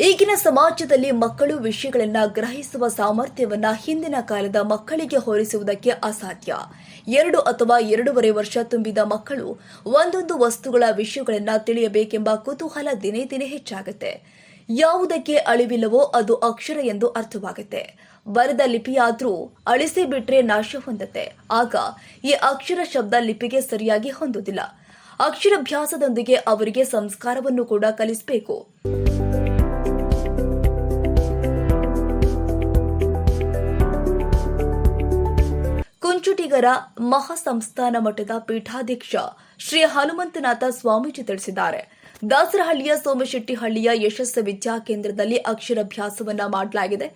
ಈಗಿನ ಸಮಾಜದಲ್ಲಿ ಮಕ್ಕಳು ವಿಷಯಗಳನ್ನ ಗ್ರಹಿಸುವ ಸಾಮರ್ಥ್ಯವನ್ನ ಹಿಂದಿನ ಕಾಲದ ಮಕ್ಕಳಿಗೆ ಹೋಲಿಸುವುದಕ್ಕೆ ಅಸಾಧ್ಯ. ಎರಡು ಅಥವಾ ಎರಡೂವರೆ ವರ್ಷ ತುಂಬಿದ ಮಕ್ಕಳು ಒಂದೊಂದು ವಸ್ತುಗಳ ವಿಷಯಗಳನ್ನು ತಿಳಿಯಬೇಕೆಂಬ ಕುತೂಹಲ ದಿನೇ ದಿನೇ ಹೆಚ್ಚಾಗುತ್ತೆ. ಯಾವುದಕ್ಕೆ ಅಳಿವಿಲ್ಲವೋ ಅದು ಅಕ್ಷರ ಎಂದು ಅರ್ಥವಾಗುತ್ತೆ. ಬರೆದ ಲಿಪಿಯಾದ್ರೂ ಅಳಿಸಿ ಬಿಟ್ರೆ ನಾಶ ಹೊಂದತ್ತೆ. ಆಗ ಈ ಅಕ್ಷರ ಶಬ್ದ ಲಿಪಿಗೆ ಸರಿಯಾಗಿ ಹೊಂದುವುದಿಲ್ಲ. ಅಕ್ಷರಾಭ್ಯಾಸದೊಂದಿಗೆ ಅವರಿಗೆ ಸಂಸ್ಕಾರವನ್ನು ಕೂಡ ಕಲಿಸಬೇಕು. ಕುಂಚುಟಿಗರ ಮಹಾಸಂಸ್ಥಾನ ಮಠದ ಪೀಠಾಧ್ಯಕ್ಷ ಶ್ರೀ ಹನುಮಂತನಾಥ ಸ್ವಾಮೀಜಿ ತಿಳಿಸಿದ್ದಾರೆ. ದಾಸರಹಳ್ಳಿಯ ಸೋಮಶೆಟ್ಟಿಹಳ್ಳಿಯ ಯಶಸ್ಸು ವಿದ್ಯಾ ಕೇಂದ್ರದಲ್ಲಿ ಅಕ್ಷರಾಭ್ಯಾಸವನ್ನ ಮಾಡಲಾಗಿದೆ.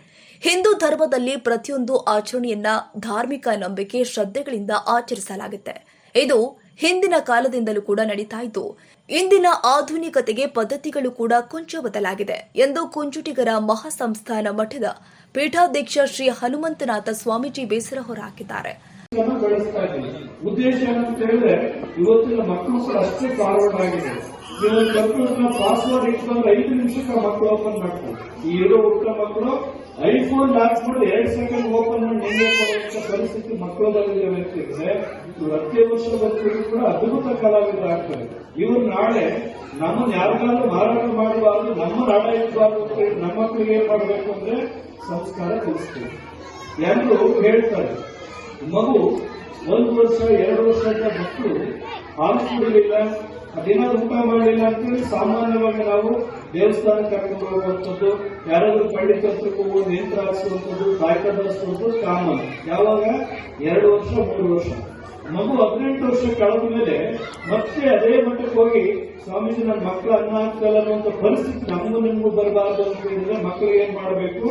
ಹಿಂದೂ ಧರ್ಮದಲ್ಲಿ ಪ್ರತಿಯೊಂದು ಆಚರಣೆಯನ್ನ ಧಾರ್ಮಿಕ ನಂಬಿಕೆ, ಶ್ರದ್ಧೆಗಳಿಂದ ಆಚರಿಸಲಾಗುತ್ತೆ. ಇದು ಹಿಂದಿನ ಕಾಲದಿಂದಲೂ ಕೂಡ ನಡೀತಾ ಇತ್ತು ಇಂದಿನ ಆಧುನಿಕತೆಗೆ ಪದ್ಧತಿಗಳು ಕೂಡ ಕೊಂಚ ಬದಲಾಗಿದೆ ಎಂದು ಕುಂಚುಟಿಗರ ಮಹಾಸಂಸ್ಥಾನ ಮಠದ ಪೀಠಾಧ್ಯಕ್ಷ ಶ್ರೀ ಹನುಮಂತನಾಥ ಸ್ವಾಮೀಜಿ ಬೇಸರ ಹೊರಹಾಕಿದ್ದಾರೆ ಬೆಳೆಸ್ತಾ ಇದ್ದೀವಿ ಉದ್ದೇಶ ಏನಂತ ಹೇಳಿದ್ರೆ, ಇವತ್ತಿನ ಮಕ್ಕಳು ಕೂಡ ಅಷ್ಟೇ ಫಾರ್ವರ್ಡ್ ಆಗಿದೆ. ನೀವು ಕಂಪ್ಯೂಟರ್ನ ಪಾಸ್ವರ್ಡ್ ಇಟ್ಕೊಂಡ್ರೆ ಐದು ನಿಮಿಷಕ್ಕೆ ಮಕ್ಕಳು ಓಪನ್ ಮಾಡ್ತಾರೆ. ಈ ಇರೋ ಹುಟ್ಟ ಮಕ್ಕಳು ಐಫೋನ್ ಲಾಕ್ ಮಾಡಿ ಎರಡ್ ಸೆಕೆಂಡ್ ಓಪನ್ ಮಾಡಿ ಕೊಡುವಂತ ಪರಿಸ್ಥಿತಿ ಮಕ್ಕಳಲ್ಲಿದೆ ವ್ಯಕ್ತಿಗೆ ಇವರು ವರ್ಷ ಬರ್ತೀವಿ ಕೂಡ ಅದ್ಭುತ ಕಲಾವಿದ ಆಗ್ತಾರೆ. ಇವರು ನಾಳೆ ನಮ್ಮನ್ನು ಯಾರಿಗಾದ್ರೂ ಮಾರಾಟ ಮಾಡಬಾರ್ದು ನಮ್ಮ ನಾಡ ಇರಬಾರ್ದು ಅಂತ ನಮ್ಮ ಮಕ್ಕಳಿಗೆ ಏನ್ ಮಾಡಬೇಕು ಅಂದ್ರೆ ಸಂಸ್ಕಾರ ಕಲಿಸ್ತೀವಿ ಎಲ್ಲರೂ ಹೇಳ್ತಾರೆ ಮಗು ಒಂದು ವರ್ಷ, ಎರಡು ವರ್ಷದ ಮಕ್ಕಳು ಆಲಿಸಿಕೊಳ್ಳಲಿಲ್ಲ ಅದೇನಾದ್ರು ಊಟ ಮಾಡಲಿಲ್ಲ ಅಂತೇಳಿ ಸಾಮಾನ್ಯವಾಗಿ ನಾವು ದೇವಸ್ಥಾನಕ್ಕೆ ಕರ್ಕೊಂಡು ಹೋಗುವಂಥದ್ದು, ಯಾರಾದರೂ ಪಳ್ಳಿ ಹತ್ರಕ್ಕೆ ಹೋಗಿ ಯಂತ್ರ ಹಾಕ್ಸುವಂಥದ್ದು ಕಾಯ್ಕದ ಬಳಸುವಂಥದ್ದು ಕಾಮನ್. ಯಾವಾಗ? ಎರಡು ವರ್ಷ, ಮೂರು ವರ್ಷ. ಮಗು ಹದಿನೆಂಟು ವರ್ಷ ಕಳೆದ ಮೇಲೆ ಮತ್ತೆ ಅದೇ ಮಟ್ಟಕ್ಕೆ ಹೋಗಿ ಸ್ವಾಮೀಜಿ ನನ್ನ ಮಕ್ಕಳು ಅನ್ನ ಹಾಕಲ್ಲ ಅನ್ನುವಂಥ ಪರಿಸ್ಥಿತಿ ನಮಗೂ ನಿಮಗೂ ಬರಬಾರದು ಅಂತ ಹೇಳಿದ್ರೆ ಮಕ್ಕಳಿಗೆ ಏನ್ ಮಾಡಬೇಕು?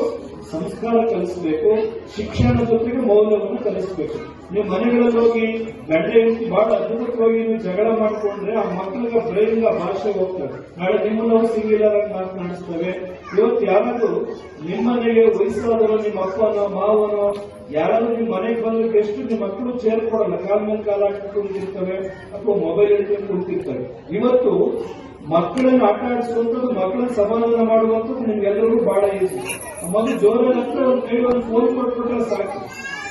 ಸಂಸ್ಕಾರ ಕಲಿಸಬೇಕು ಶಿಕ್ಷಣ ಜೊತೆಗೆ ಮೌಲ್ಯವನ್ನು ಕಲಿಸಬೇಕು. ನೀವು ಮನೆಗಳಲ್ಲಿ ಹೋಗಿ ಗಂಡ ಹೆಂಡತಿ ಬಹಳ ಅದ್ಭುತವಾಗಿ ನೀವು ಜಗಳ ಮಾಡ್ಕೊಂಡ್ರೆ ಆ ಮಕ್ಕಳಿಗೆ ಬ್ರೈನ್ ಆ ಭಾಷೆ ಹೋಗ್ತದೆ. ನಾಳೆ ನಿಮ್ಮನ್ನು ಸಿಂಗಿಲರ್ ಆಗಿ ಮಾತನಾಡಿಸ್ತೇವೆ. ಇವತ್ತು ಯಾರಾದ್ರೂ ನಿಮ್ಮನೆಗೆ ವಯಸ್ಸಾದವರು, ನಿಮ್ಮ ಅಪ್ಪನೋ, ಮಾವನೋ, ಯಾರಾದ್ರೂ ನಿಮ್ಮ ಮನೆಗೆ ಬಂದ್ರೆ ಎಷ್ಟು ನಿಮ್ಮ ಮಕ್ಕಳು ಚೇರ್ ಕೊಡಲ್ಲ ಕಾಲ ಮೇಲೆ ಕಾಲ ಹಾಕಿಕೊಂಡಿರ್ತವೆ ಅಥವಾ ಮೊಬೈಲ್ ಹಿಡ್ಕೊಂಡು ಕುಳಿತಿರ್ತವೆ ಇವತ್ತು ಮಕ್ಕಳನ್ನು ಆಟ ಆಡಿಸುವಂಥದ್ದು ಮಕ್ಕಳನ್ನ ಸಮಾಧಾನ ಮಾಡುವಂಥದ್ದು ನಿಮ್ಗೆಲ್ಲರಿಗೂ ಬಹಳ ಈಸಿ ಮಗು ಜೋರಲ್ಲಿ ಹತ್ರ ಒಂದು ಕೈ ಒಂದು ಫೋನ್ ಕೊಟ್ಬಿಟ್ರೆ ಸಾಕು.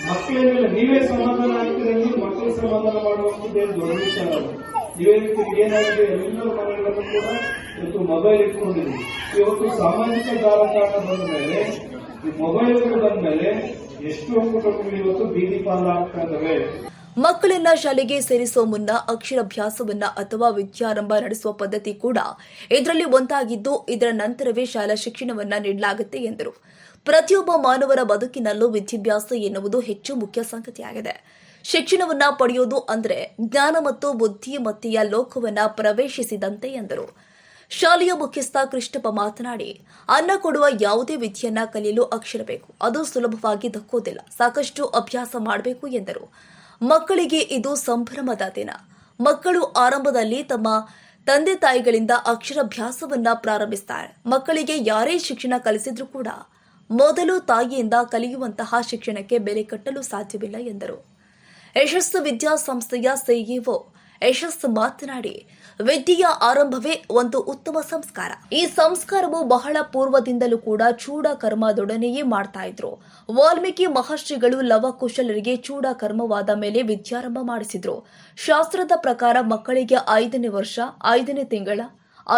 ಮಕ್ಕಳೇನೆಲ್ಲ ನೀವೇ ಸಮಾಧಾನ ಆಗ್ತೀರ ನೀವು ಮಕ್ಕಳಿಗೆ ಸಮಾಧಾನ ಮಾಡುವಂಥದ್ದು ಏನು ದೊಡ್ಡ ವಿಚಾರ ನೀವೇ ರೀತಿ ಏನಾಗಿದೆ? ಎಲ್ಲರ ಮನೆಗಳಲ್ಲೂ ಕೂಡ ಇವತ್ತು ಮೊಬೈಲ್ ಇಟ್ಕೊಂಡಿದ್ವಿ ಇವತ್ತು ಸಾಮಾಜಿಕ ಜಾಲತಾಣ ಬಂದ ಮೇಲೆ ಈ ಮೊಬೈಲ್ಗಳು ಬಂದ ಮೇಲೆ ಎಷ್ಟು ಕುಟುಂಬಗಳು ಇವತ್ತು ಬೀದಿ ಪಾಲಾಗ್ತಾ ಇದಾವೆ ಮಕ್ಕಳನ್ನ ಶಾಲೆಗೆ ಸೇರಿಸುವ ಮುನ್ನ ಅಕ್ಷರಾಭ್ಯಾಸವನ್ನ ಅಥವಾ ವಿದ್ಯಾರಂಭ ನಡೆಸುವ ಪದ್ಧತಿ ಕೂಡ ಇದರಲ್ಲಿ ಒಂದಾಗಿದ್ದು, ಇದರ ನಂತರವೇ ಶಾಲಾ ಶಿಕ್ಷಣವನ್ನ ನೀಡಲಾಗುತ್ತೆ ಎಂದರು. ಪ್ರತಿಯೊಬ್ಬ ಮಾನವರ ಬದುಕಿನಲ್ಲೂ ವಿದ್ಯಾಭ್ಯಾಸ ಎನ್ನುವುದು ಹೆಚ್ಚು ಮುಖ್ಯ ಸಂಗತಿಯಾಗಿದೆ. ಶಿಕ್ಷಣವನ್ನ ಪಡೆಯೋದು ಅಂದ್ರೆ ಜ್ಞಾನ ಮತ್ತು ಬುದ್ಧಿಮತ್ತೆಯ ಲೋಕವನ್ನ ಪ್ರವೇಶಿಸಿದಂತೆ ಎಂದರು. ಶಾಲೆಯ ಮುಖ್ಯಸ್ಥ ಕೃಷ್ಣಪ್ಪ ಮಾತನಾಡಿ, ಅನ್ನ ಕೊಡುವ ಯಾವುದೇ ವಿದ್ಯೆಯನ್ನ ಕಲಿಯಲು ಅಕ್ಷರ ಬೇಕು. ಅದು ಸುಲಭವಾಗಿ ದಕ್ಕೋದಿಲ್ಲ. ಸಾಕಷ್ಟು ಅಭ್ಯಾಸ ಮಾಡಬೇಕು ಎಂದರು. ಮಕ್ಕಳಿಗೆ ಇದು ಸಂಭ್ರಮದ ದಿನ. ಮಕ್ಕಳು ಆರಂಭದಲ್ಲಿ ತಮ್ಮ ತಂದೆ ತಾಯಿಗಳಿಂದ ಅಕ್ಷರಾಭ್ಯಾಸವನ್ನ ಪ್ರಾರಂಭಿಸ್ತಾರೆ. ಮಕ್ಕಳಿಗೆ ಯಾರೇ ಶಿಕ್ಷಣ ಕಲಿಸಿದ್ರೂ ಕೂಡ ಮೊದಲು ತಾಯಿಯಿಂದ ಕಲಿಯುವಂತಹ ಶಿಕ್ಷಣಕ್ಕೆ ಬೆಲೆ ಕಟ್ಟಲು ಸಾಧ್ಯವಿಲ್ಲ ಎಂದರು. ಯಶಸ್ಸು ವಿದ್ಯಾಸಂಸ್ಥೆಯ ಸಿಇಒ ಯಶಸ್ಸು ಮಾತನಾಡಿ, ವಿದ್ಯೆಯ ಆರಂಭವೇ ಒಂದು ಉತ್ತಮ ಸಂಸ್ಕಾರ. ಈ ಸಂಸ್ಕಾರವು ಬಹಳ ಪೂರ್ವದಿಂದಲೂ ಕೂಡ ಚೂಡ ಕರ್ಮದೊಡನೆಯೇ ಮಾಡ್ತಾ ಇದ್ರು. ವಾಲ್ಮೀಕಿ ಮಹರ್ಷಿಗಳು ಲವಕುಶಲರಿಗೆ ಚೂಡ ಕರ್ಮವಾದ ಮೇಲೆ ವಿದ್ಯಾರಂಭ ಮಾಡಿಸಿದ್ರು. ಶಾಸ್ತ್ರದ ಪ್ರಕಾರ ಮಕ್ಕಳಿಗೆ ಐದನೇ ವರ್ಷ, ಐದನೇ ತಿಂಗಳ,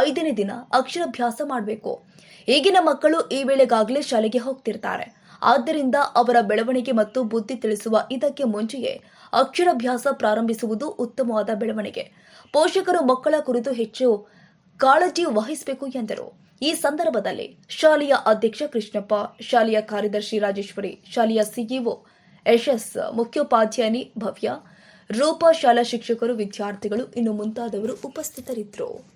ಐದನೇ ದಿನ ಅಕ್ಷರಾಭ್ಯಾಸ ಮಾಡಬೇಕು. ಈಗಿನ ಮಕ್ಕಳು ಈ ವೇಳೆಗಾಗಲೇ ಶಾಲೆಗೆ ಹೋಗ್ತಿರ್ತಾರೆ. ಆದ್ದರಿಂದ ಅವರ ಬೆಳವಣಿಗೆ ಮತ್ತು ಬುದ್ಧಿ ತಿಳಿಸುವ ಇದಕ್ಕೆ ಮುಂಚೆಯೇ ಅಕ್ಷರಾಭ್ಯಾಸ ಪ್ರಾರಂಭಿಸುವುದು ಉತ್ತಮವಾದ ಬೆಳವಣಿಗೆ. ಪೋಷಕರು ಮಕ್ಕಳ ಕುರಿತು ಹೆಚ್ಚು ಕಾಳಜಿ ವಹಿಸಬೇಕು ಎಂದರು. ಈ ಸಂದರ್ಭದಲ್ಲಿ ಶಾಲೆಯ ಅಧ್ಯಕ್ಷ ಕೃಷ್ಣಪ್ಪ, ಶಾಲೆಯ ಕಾರ್ಯದರ್ಶಿ ರಾಜೇಶ್ವರಿ, ಶಾಲೆಯ ಸಿಇಒ ಯಶಸ್ ಮುಖ್ಯೋಪಾಧ್ಯಾಯಿನಿ ಭವ್ಯ, ರೂಪ ಶಾಲಾ ಶಿಕ್ಷಕರು, ವಿದ್ಯಾರ್ಥಿಗಳು, ಇನ್ನು ಮುಂತಾದವರು ಉಪಸ್ಥಿತರಿದ್ದರು.